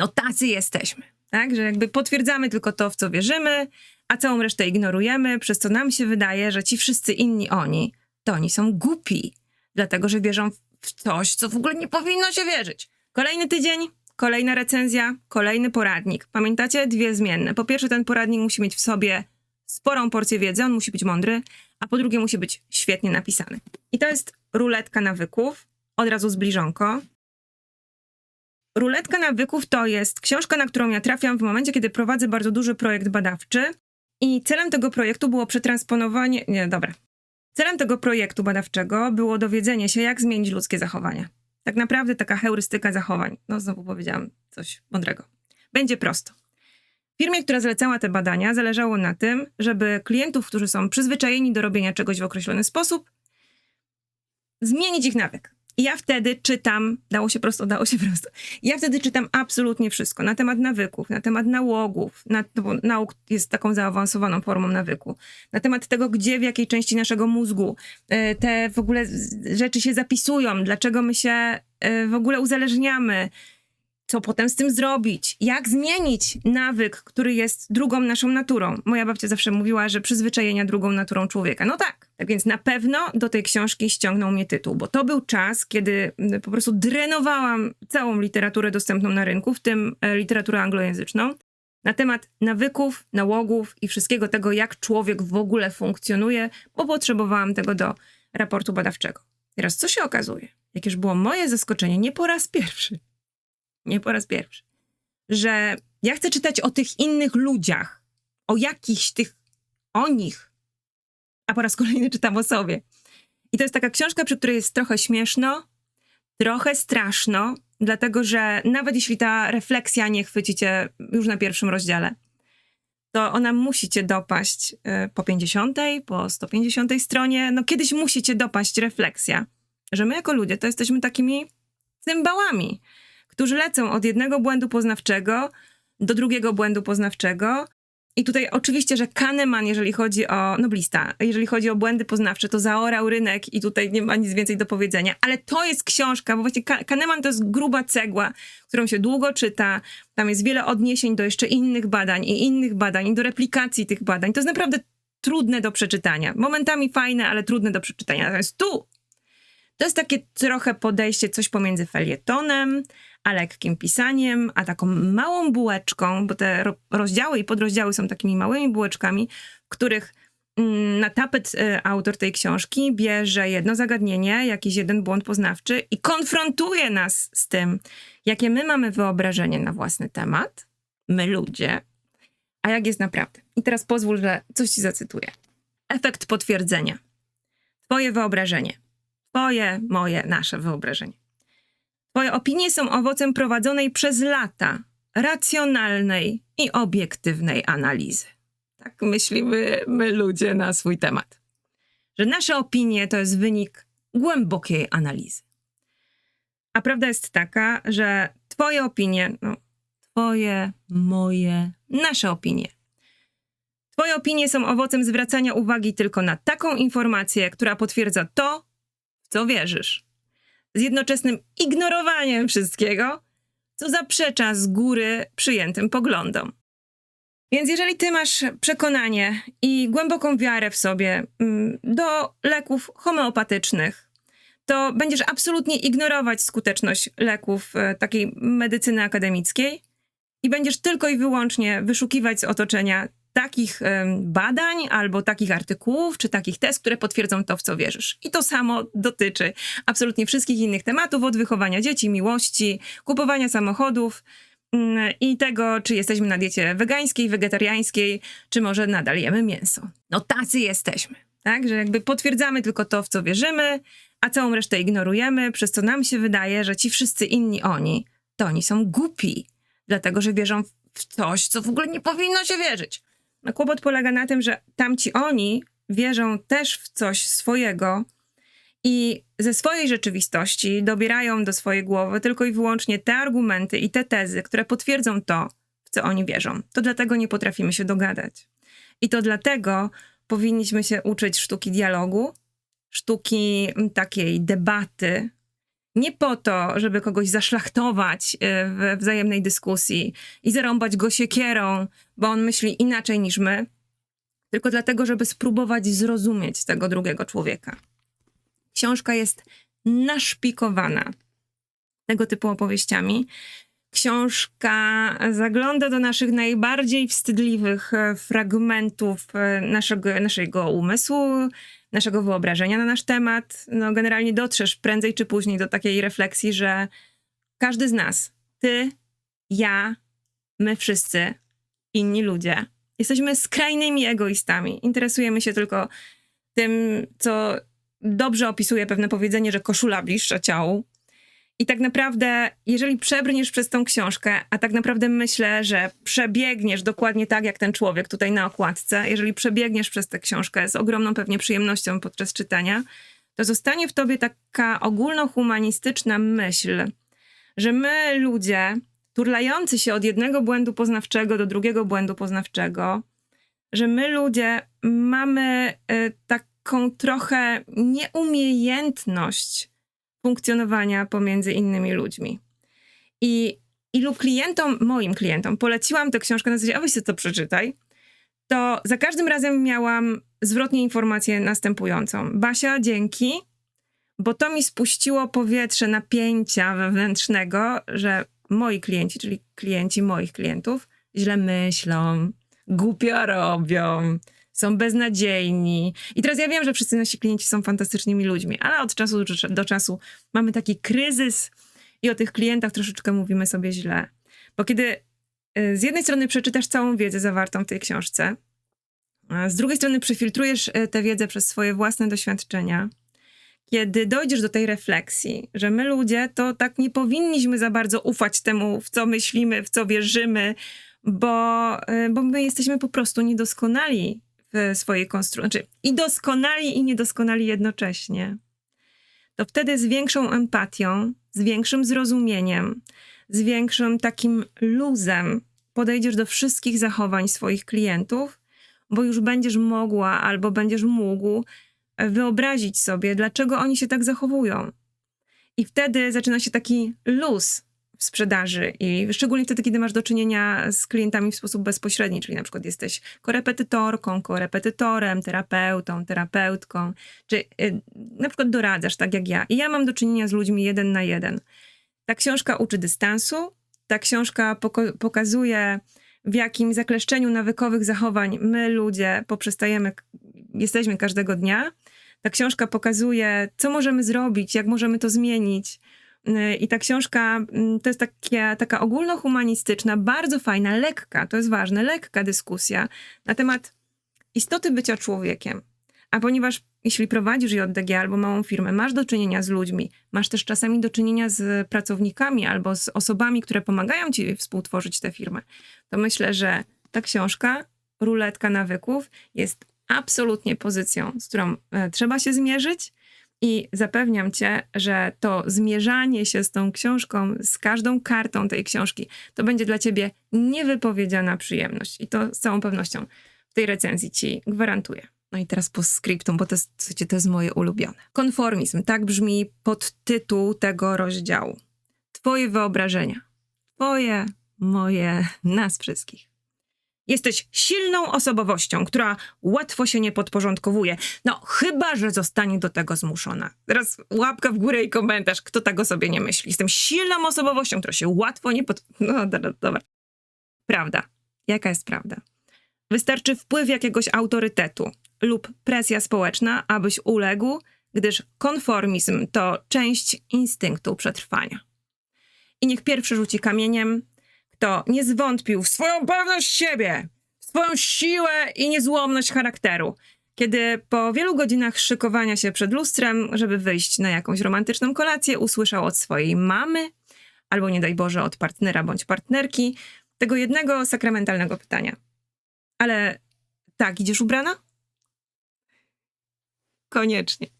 No tacy jesteśmy, tak? Że jakby potwierdzamy tylko to, w co wierzymy, a całą resztę ignorujemy, przez co nam się wydaje, że ci wszyscy inni oni, to oni są głupi, dlatego że wierzą w coś, co w ogóle nie powinno się wierzyć. Kolejny tydzień, kolejna recenzja, kolejny poradnik. Pamiętacie? Dwie zmienne. Po pierwsze, ten poradnik musi mieć w sobie sporą porcję wiedzy, on musi być mądry, a po drugie musi być świetnie napisany. I to jest ruletka nawyków, od razu zbliżonko. Ruletka nawyków to jest książka, na którą ja trafiam w momencie, kiedy prowadzę bardzo duży projekt badawczy i celem tego projektu było przetransponowanie... Nie, dobra. Celem tego projektu badawczego było dowiedzenie się, jak zmienić ludzkie zachowania. Tak naprawdę taka heurystyka zachowań. No znowu powiedziałam coś mądrego. Będzie prosto. Firmie, która zlecała te badania, zależało na tym, żeby klientów, którzy są przyzwyczajeni do robienia czegoś w określony sposób, zmienić ich nawyk. Ja wtedy czytam, dało się prosto, dało się prosto. Ja wtedy czytam absolutnie wszystko na temat nawyków, na temat nałogów, na, no bo nauk jest taką zaawansowaną formą nawyku, na temat tego, gdzie, w jakiej części naszego mózgu e, te w ogóle rzeczy się zapisują, dlaczego my się e, w ogóle uzależniamy, co potem z tym zrobić, jak zmienić nawyk, który jest drugą naszą naturą. Moja babcia zawsze mówiła, że przyzwyczajenia drugą naturą człowieka. No tak. Tak więc na pewno do tej książki ściągnął mnie tytuł, bo to był czas, kiedy mm, po prostu drenowałam całą literaturę dostępną na rynku, w tym e, literaturę anglojęzyczną, na temat nawyków, nałogów i wszystkiego tego, jak człowiek w ogóle funkcjonuje, bo potrzebowałam tego do raportu badawczego. Teraz co się okazuje? Jakież było moje zaskoczenie, nie po raz pierwszy nie po raz pierwszy, że ja chcę czytać o tych innych ludziach, o jakichś tych, o nich, a po raz kolejny czytam o sobie. I to jest taka książka, przy której jest trochę śmieszno, trochę straszno, dlatego że nawet jeśli ta refleksja nie chwyci cię już na pierwszym rozdziale, to ona musi cię dopaść y, po 50, po 150 stronie. No kiedyś musi cię dopaść refleksja, że my jako ludzie to jesteśmy takimi cymbałami, którzy lecą od jednego błędu poznawczego do drugiego błędu poznawczego. I tutaj oczywiście, że Kahneman, jeżeli chodzi o noblista, jeżeli chodzi o błędy poznawcze, to zaorał rynek i tutaj nie ma nic więcej do powiedzenia. Ale to jest książka, bo właśnie Ka- Kahneman to jest gruba cegła, którą się długo czyta. Tam jest wiele odniesień do jeszcze innych badań i innych badań, i do replikacji tych badań. To jest naprawdę trudne do przeczytania. Momentami fajne, ale trudne do przeczytania. Natomiast tu to jest takie trochę podejście, coś pomiędzy felietonem, a lekkim pisaniem, a taką małą bułeczką, bo te ro- rozdziały i podrozdziały są takimi małymi bułeczkami, których mm, na tapet y, autor tej książki bierze jedno zagadnienie, jakiś jeden błąd poznawczy i konfrontuje nas z tym, jakie my mamy wyobrażenie na własny temat, my ludzie, a jak jest naprawdę. I teraz pozwól, że coś ci zacytuję. Efekt potwierdzenia. Twoje wyobrażenie. Twoje, moje, nasze wyobrażenie. Twoje opinie są owocem prowadzonej przez lata racjonalnej i obiektywnej analizy. Tak myślimy my ludzie na swój temat. Że nasze opinie to jest wynik głębokiej analizy. A prawda jest taka, że Twoje opinie, no, Twoje, moje, nasze opinie. Twoje opinie są owocem zwracania uwagi tylko na taką informację, która potwierdza to, w co wierzysz z jednoczesnym ignorowaniem wszystkiego, co zaprzecza z góry przyjętym poglądom. Więc jeżeli ty masz przekonanie i głęboką wiarę w sobie mm, do leków homeopatycznych, to będziesz absolutnie ignorować skuteczność leków e, takiej medycyny akademickiej i będziesz tylko i wyłącznie wyszukiwać z otoczenia takich badań albo takich artykułów czy takich test, które potwierdzą to, w co wierzysz. I to samo dotyczy absolutnie wszystkich innych tematów, od wychowania dzieci, miłości, kupowania samochodów mm, i tego, czy jesteśmy na diecie wegańskiej, wegetariańskiej, czy może nadal jemy mięso. No tacy jesteśmy, tak? Że jakby potwierdzamy tylko to, w co wierzymy, a całą resztę ignorujemy, przez co nam się wydaje, że ci wszyscy inni oni, to oni są głupi, dlatego że wierzą w coś, co w ogóle nie powinno się wierzyć. Kłopot polega na tym, że tamci oni wierzą też w coś swojego i ze swojej rzeczywistości dobierają do swojej głowy tylko i wyłącznie te argumenty i te tezy, które potwierdzą to, w co oni wierzą. To dlatego nie potrafimy się dogadać. I to dlatego powinniśmy się uczyć sztuki dialogu, sztuki takiej debaty nie po to, żeby kogoś zaszlachtować e, w wzajemnej dyskusji i zarąbać go siekierą, bo on myśli inaczej niż my, tylko dlatego, żeby spróbować zrozumieć tego drugiego człowieka. Książka jest naszpikowana tego typu opowieściami. Książka zagląda do naszych najbardziej wstydliwych e, fragmentów e, naszego, naszego umysłu, naszego wyobrażenia na nasz temat. No, generalnie dotrzesz prędzej czy później do takiej refleksji, że każdy z nas, ty, ja, my wszyscy, inni ludzie, jesteśmy skrajnymi egoistami. Interesujemy się tylko tym, co dobrze opisuje pewne powiedzenie, że koszula bliższa ciału. I tak naprawdę, jeżeli przebrniesz przez tą książkę, a tak naprawdę myślę, że przebiegniesz dokładnie tak jak ten człowiek tutaj na okładce, jeżeli przebiegniesz przez tę książkę z ogromną pewnie przyjemnością podczas czytania, to zostanie w tobie taka ogólnohumanistyczna myśl, że my ludzie, turlający się od jednego błędu poznawczego do drugiego błędu poznawczego, że my ludzie mamy y, taką trochę nieumiejętność funkcjonowania pomiędzy innymi ludźmi. I ilu klientom, moim klientom, poleciłam tę książkę na zasadzie, a weź sobie to przeczytaj, to za każdym razem miałam zwrotnie informację następującą. Basia, dzięki, bo to mi spuściło powietrze napięcia wewnętrznego, że moi klienci, czyli klienci moich klientów, źle myślą, głupio robią, są beznadziejni. I teraz ja wiem, że wszyscy nasi klienci są fantastycznymi ludźmi, ale od czasu do- czasu mamy taki kryzys i o tych klientach troszeczkę mówimy sobie źle. Bo kiedy y, z jednej strony przeczytasz całą wiedzę zawartą w tej książce, z drugiej strony przefiltrujesz y, tę wiedzę przez swoje własne doświadczenia, kiedy dojdziesz do tej refleksji, że my ludzie to tak nie powinniśmy za bardzo ufać temu, w co myślimy, w co wierzymy, bo, y, bo my jesteśmy po prostu niedoskonali w swojej konstrukcji. Znaczy, i doskonali, i niedoskonali jednocześnie. To wtedy z większą empatią, z większym zrozumieniem, z większym takim luzem podejdziesz do wszystkich zachowań swoich klientów, bo już będziesz mogła albo będziesz mógł wyobrazić sobie, dlaczego oni się tak zachowują. I wtedy zaczyna się taki luz w sprzedaży i szczególnie wtedy, kiedy masz do czynienia z klientami w sposób bezpośredni, czyli na przykład jesteś korepetytorką, korepetytorem, terapeutą, terapeutką, czy y, na przykład doradzasz, tak jak ja. I ja mam do czynienia z ludźmi jeden na jeden. Ta książka uczy dystansu, ta książka poko- pokazuje, w jakim zakleszczeniu nawykowych zachowań my ludzie poprzestajemy, jesteśmy każdego dnia. Ta książka pokazuje, co możemy zrobić, jak możemy to zmienić. Yy, I ta książka mm, to jest takie, taka ogólnohumanistyczna, bardzo fajna, lekka, to jest ważne, lekka dyskusja na temat istoty bycia człowiekiem. A ponieważ jeśli prowadzisz JDG albo małą firmę, masz do czynienia z ludźmi, masz też czasami do czynienia z pracownikami albo z osobami, które pomagają ci współtworzyć tę firmę, to myślę, że ta książka, Ruletka Nawyków, jest absolutnie pozycją, z którą e, trzeba się zmierzyć. I zapewniam cię, że to zmierzanie się z tą książką, z każdą kartą tej książki, to będzie dla ciebie niewypowiedziana przyjemność. I to z całą pewnością w tej recenzji ci gwarantuję. No i teraz po skryptum, bo to jest, słuchajcie, to jest moje ulubione. Konformizm, tak brzmi podtytuł tego rozdziału. Twoje wyobrażenia. Twoje, moje, nas wszystkich. Jesteś silną osobowością, która łatwo się nie podporządkowuje. No, chyba, że zostanie do tego zmuszona. Teraz łapka w górę i komentarz, kto tego sobie nie myśli. Jestem silną osobowością, która się łatwo nie pod... No, dobra, dobra. Prawda. Jaka jest prawda? Wystarczy wpływ jakiegoś autorytetu lub presja społeczna, abyś uległ, gdyż konformizm to część instynktu przetrwania. I niech pierwszy rzuci kamieniem, kto nie zwątpił w swoją pewność siebie, w swoją siłę i niezłomność charakteru. Kiedy po wielu godzinach szykowania się przed lustrem, żeby wyjść na jakąś romantyczną kolację, usłyszał od swojej mamy, albo nie daj Boże od partnera bądź partnerki, tego jednego sakramentalnego pytania. Ale tak, idziesz ubrana? Koniecznie.